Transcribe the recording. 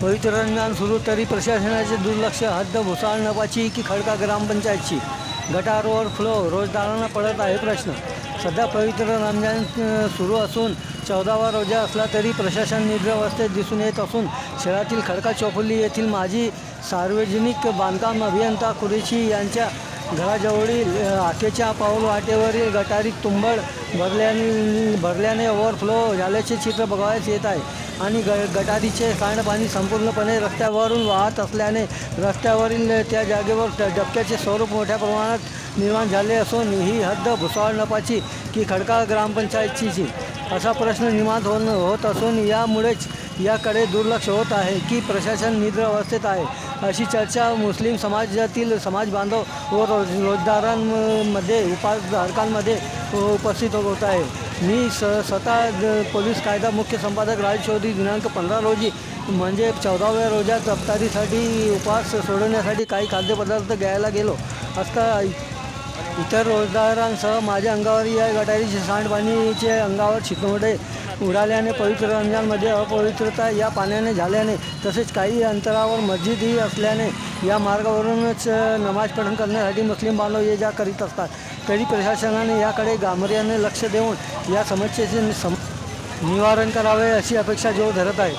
पवित्ररंगान सुरू तरी प्रशासनाचे दुर्लक्ष हद्द भुसाळ नपाची की खडका ग्रामपंचायतची? गटार ओव्हरफ्लो रोजदारांना पडत आहे प्रश्न. सध्या पवित्र रमजान सुरू असून चौदावा रोजा असला तरी प्रशासन निर्व्यवस्थेत दिसून येत असून शहरातील खडका चौफुली येथील माजी सार्वजनिक बांधकाम अभियंता कुरेशी यांच्या घराजवळील आखेच्या पाऊल वाटेवरील गटारीत तुंबड भरल्या भरल्याने ओव्हरफ्लो झाल्याचे चित्र बघावयास येत आहे. आणि ग गटारीचे सांडपाणी संपूर्णपणे रस्त्यावरून वाहत असल्याने रस्त्यावरील त्या जागेवर डबक्याचे स्वरूप मोठ्या प्रमाणात निर्माण झाले असून ही हद्द भुसावळ नपाची की खडका ग्रामपंचायतची. असा प्रश्न निर्माण होत होत असून यामुळेच याकडे दुर्लक्ष होत आहे की प्रशासन निद्रावस्थेत आहे. अशी चर्चा मुस्लिम समाजातील समाज बांधव व रोज रोजदारांमध्ये उपासधारकांमध्ये उपस्थित होत आहे. मी स स्वतः पोलीस कायदा मुख्य संपादक राज चौधरी दिनांक पंधरा रोजी म्हणजे चौदाव्या रोजात अफ्तारीसाठी उपवास सोडवण्यासाठी काही खाद्यपदार्थ घ्यायला गेलो असता इतर रोजदारांसह माझ्या अंगावर या गटारीचे सांडपाणीचे अंगावर शितोडे उडाल्याने पवित्र रमजानमध्ये अपवित्रता या पाण्याने झाल्याने तसेच काही अंतरावर मस्जिदही असल्याने या मार्गावरूनच नमाज पठण करण्यासाठी मुस्लिम बांधव ये जा करीत असतात. तरी प्रशासनाने याकडे गांभीर्याने लक्ष देऊन या समस्येचे सम निवारण करावे अशी अपेक्षा जो धरत आहे.